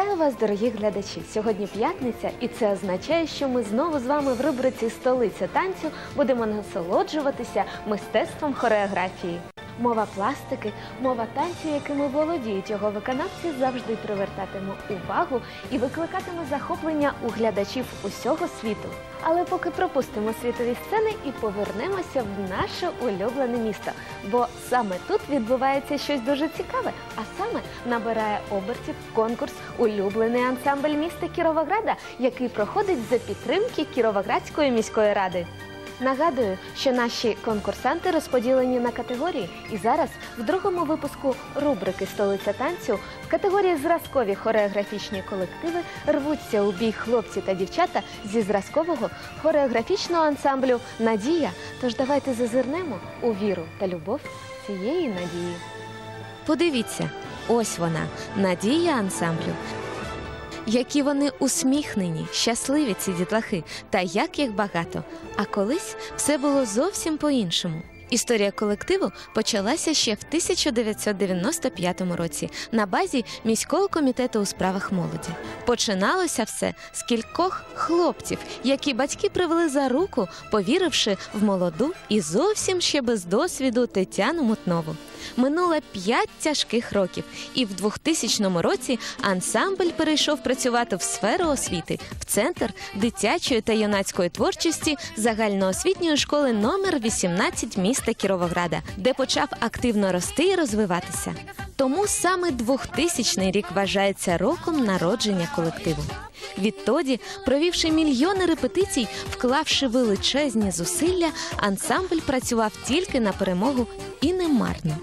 Вітаю вас, дорогі глядачі! Сьогодні п'ятниця, і це означає, що ми знову з вами в рубриці Столиця танцю будемо насолоджуватися мистецтвом хореографії. Мова пластики, мова танцю, якими володіють його виконавці, завжди привертатиме увагу і викликатиме захоплення у глядачів усього світу. Але поки пропустимо світові сцени і повернемося в наше улюблене місто. Бо саме тут відбувається щось дуже цікаве, а саме набирає обертів конкурс Улюблений ансамбль міста Кіровограда, який проходить за підтримки Кіровоградської міської ради. Нагадую, що наші конкурсанти розподілені на категорії, і зараз в другому випуску рубрики Столиця танцю в категорії зразкові хореографічні колективи рвуться у бій хлопці та дівчата зі зразкового хореографічного ансамблю Надія. Тож давайте зазирнемо у віру та любов цієї надії. Подивіться, ось вона, надія ансамблю. Які вони усміхнені, щасливі ці дітлахи, та як їх багато. А колись все було зовсім по-іншому. Історія колективу почалася ще в 1995 році на базі міського комітету у справах молоді. Починалося все з кількох хлопців, які батьки привели за руку, повіривши в молоду і зовсім ще без досвіду Тетяну Мутнову. Минуло п'ять тяжких років, і в 2000 році ансамбль перейшов працювати в сферу освіти в центр дитячої та юнацької творчості загальноосвітньої школи номер 18 міста Кіровограда, де почав активно рости і розвиватися. Тому саме 2000 рік вважається роком народження колективу. Відтоді, провівши мільйони репетицій, вклавши величезні зусилля, ансамбль працював тільки на перемогу і не марно.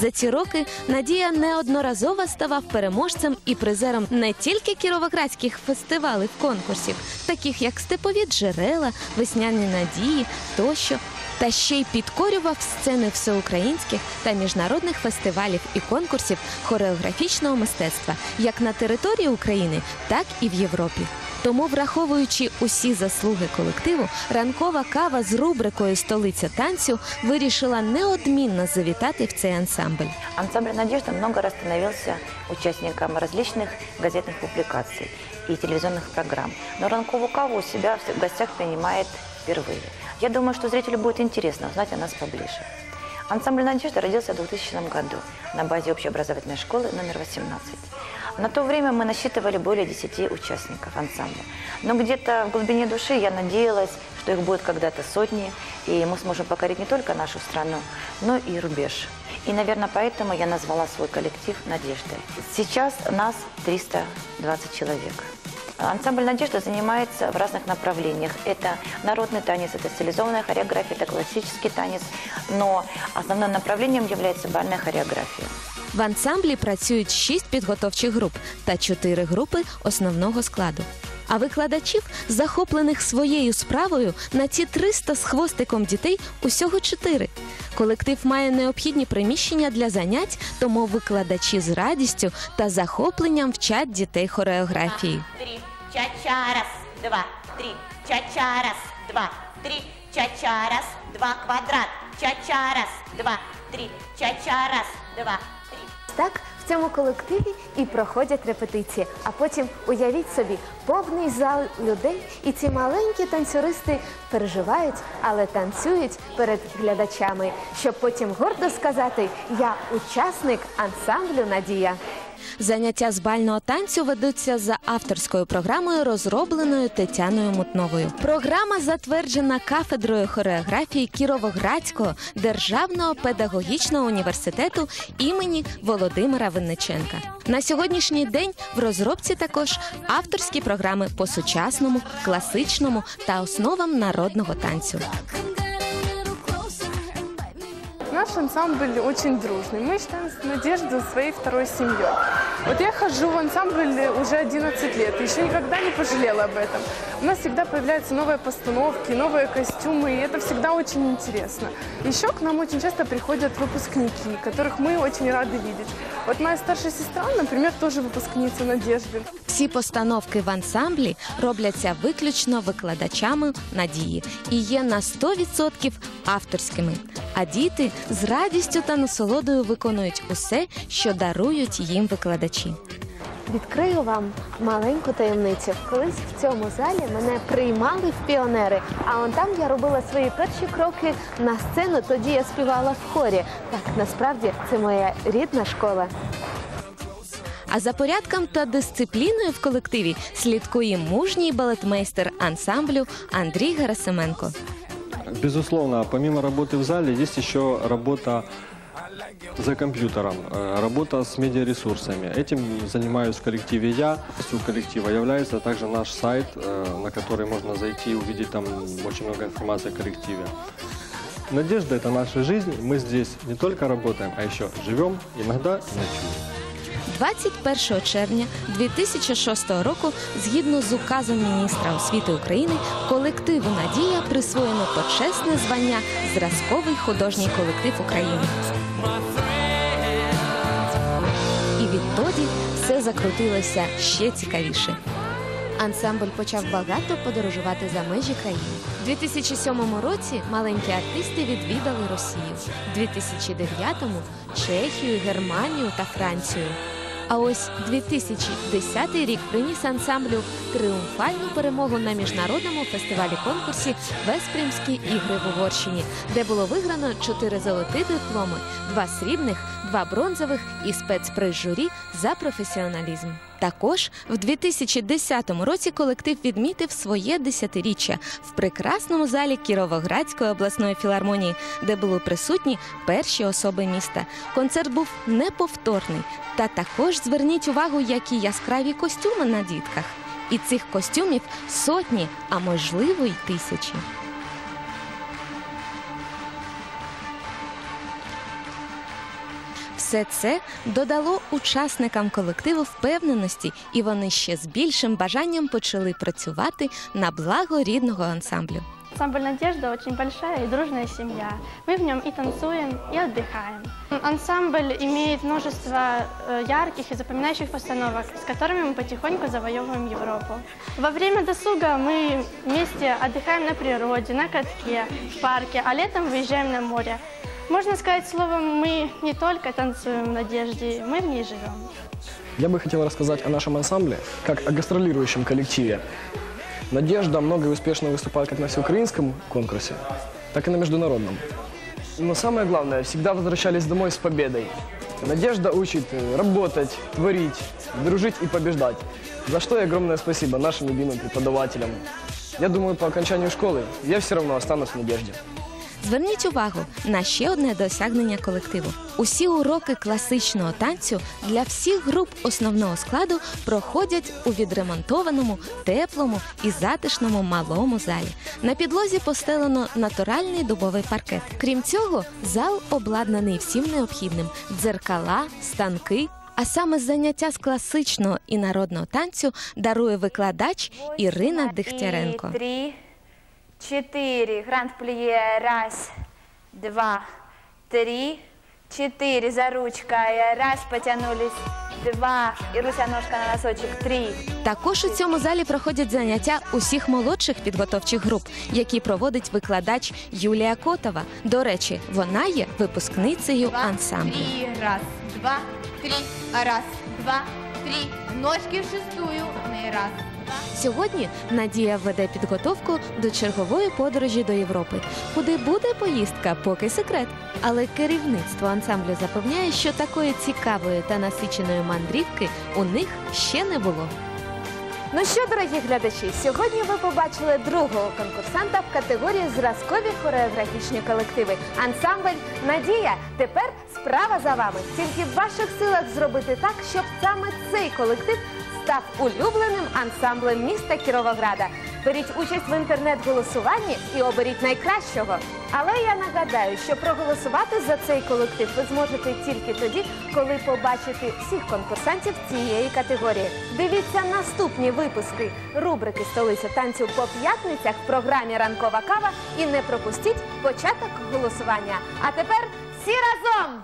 За ці роки Надія неодноразово ставав переможцем і призером не тільки кіровоградських фестивалів конкурсів, таких як Степові джерела, Весняні надії тощо, та ще й підкорював сцени всеукраїнських та міжнародних фестивалів і конкурсів хореографічного мистецтва як на території України, так і в Європі. Тому, враховуючи усі заслуги колективу, ранкова кава з рубрикою Столиця танцю вирішила неодмінно завітати в цей ансамбль. Ансамбль «Надежда» много раз становился участником различных газетных публикаций и телевизионных программ. Но ранковую каву у себя в гостях принимает впервые. Я думаю, что зрителю будет интересно узнать о нас поближе. Ансамбль «Надежда» родился в 2000 году на базе общеобразовательной школы номер 18. На то время мы насчитывали более 10 участников ансамбля. Но где-то в глубине души я надеялась, что их будет когда-то сотни, и мы сможем покорить не только нашу страну, но и рубеж. И, наверное, поэтому я назвала свой коллектив «Надеждой». Сейчас нас 320 человек. Ансамбль «Надежда» занимается в разных направлениях. Это народный танец, это стилизованная хореография, это классический танец. Но основным направлением является бальная хореография. В ансамблі працюють шість підготовчих груп та чотири групи основного складу. А викладачів, захоплених своєю справою, на ці 300 з хвостиком дітей усього чотири. Колектив має необхідні приміщення для занять, тому викладачі з радістю та захопленням вчать дітей хореографії. три, ча-ча, раз, два, три, ча-ча, раз, два, три, ча-ча, раз, два, квадрат, ча-ча, раз, два, три, ча-ча, раз, два. Так, в цьому колективі і проходять репетиції. А потім уявіть собі повний зал людей, і ці маленькі танцюристи переживають, але танцюють перед глядачами, щоб потім гордо сказати: Я учасник ансамблю Надія. Заняття з бального танцю ведуться за авторською програмою, розробленою Тетяною Мутновою. Програма затверджена кафедрою хореографії Кіровоградського державного педагогічного університету імені Володимира Винниченка. На сьогоднішній день в розробці також авторські програми по сучасному, класичному та основам народного танцю. Наш ансамбль очень дружный. Мы считаем Надежду своей второй семьей. Вот я хожу в ансамбль уже 11 лет, еще никогда не пожалела об этом. У нас всегда появляются новые постановки, новые костюмы, и это всегда очень интересно. Еще к нам очень часто приходят выпускники, которых мы очень рады видеть. Вот моя старшая сестра, например, тоже выпускница Надежды. Всі постановки в ансамблі робляться виключно викладачами надії і є на 100% авторськими. А діти з радістю та насолодою виконують усе, що дарують їм викладачі. Відкрию вам маленьку таємницю. Колись в цьому залі мене приймали в піонери. А он там я робила свої перші кроки на сцену. Тоді я співала в хорі. Так, насправді це моя рідна школа. А за порядком та дисципліною в колективі слідкує мужній балетмейстер ансамблю Андрій Герасименко. Безусловно, помимо работы в зале, есть еще работа за компьютером, э, работа с медиаресурсами. Этим занимаюсь в коллективе я. Частью коллектива является также наш сайт, э, на который можно зайти и увидеть там очень много информации о коллективе. Надежда – это наша жизнь. Мы здесь не только работаем, а еще живем, иногда ночуем. 21 червня 2006 року, згідно з указом міністра освіти України, колективу Надія присвоєно почесне звання Зразковий художній колектив України. І відтоді все закрутилося ще цікавіше. Ансамбль почав багато подорожувати за межі країни. У 2007 році маленькі артисти відвідали Росію, у 2009-му Чехію, Германію та Францію. А ось 2010 рік приніс ансамблю триумфальну перемогу на міжнародному фестивалі конкурсі Веспрімські ігри в Угорщині, де було виграно чотири золоті дипломи, два срібних, два бронзових і спецприз журі за професіоналізм. Також в 2010 році колектив відмітив своє десятиріччя в прекрасному залі Кіровоградської обласної філармонії, де були присутні перші особи міста. Концерт був неповторний. Та також зверніть увагу, які яскраві костюми на дітках. І цих костюмів сотні, а можливо й тисячі. Все це додало учасникам колективу впевненості, і вони ще з більшим бажанням почали працювати на благо рідного ансамблю. Ансамбль «Надежда» очень большая и дружная семья. Мы в нем и танцуем, и отдыхаем. Ансамбль имеет множество э, ярких и запоминающих постановок, с которыми мы потихоньку завоевываем Европу. Во время досуга мы вместе отдыхаем на природе, на катке, в парке, а летом выезжаем на море. Можно сказать словом, мы не только танцуем в «Надежде», мы в ней живем. Я бы хотел рассказать о нашем ансамбле, как о гастролирующем коллективе. Надежда много и успешно выступает как на всеукраинском конкурсе, так и на международном. Но самое главное, всегда возвращались домой с победой. Надежда учит э, работать, творить, дружить и побеждать. За что и огромное спасибо нашим любимым преподавателям. Я думаю, по окончанию школы я все равно останусь в Надежде. Зверніть увагу на ще одне досягнення колективу. Усі уроки класичного танцю для всіх груп основного складу проходять у відремонтованому, теплому і затишному малому залі. На підлозі постелено натуральний дубовий паркет. Крім цього, зал обладнаний всім необхідним: дзеркала, станки. А саме заняття з класичного і народного танцю дарує викладач Ірина Дихтяренко. Три, четыре. Гранд плие. Раз, два, три, четыре. За ручкой. Раз, потянулись. Два. И руся ножка на носочек. Три. Також у цьому залі проходять заняття усіх молодших підготовчих груп, які проводить викладач Юлія Котова. До речі, вона є випускницею ансамблю. Три, раз, два, три, раз, два, три. Ножки в шестую. И раз, два. Сьогодні Надія веде підготовку до чергової подорожі до Європи. Куди буде поїздка, поки секрет. Але керівництво ансамблю запевняє, що такої цікавої та насиченої мандрівки у них ще не було. Ну що, дорогі глядачі, сьогодні ви побачили другого конкурсанта в категорії зразкові хореографічні колективи. Ансамбль Надія. Тепер справа за вами. Тільки в ваших силах зробити так, щоб саме цей колектив став улюбленим ансамблем міста Кіровограда. Беріть участь в інтернет-голосуванні і оберіть найкращого. Але я нагадаю, що проголосувати за цей колектив ви зможете тільки тоді, коли побачите всіх конкурсантів цієї категорії. Дивіться наступні випуски рубрики Столиця танцю по п'ятницях в програмі Ранкова кава і не пропустіть початок голосування. А тепер всі разом!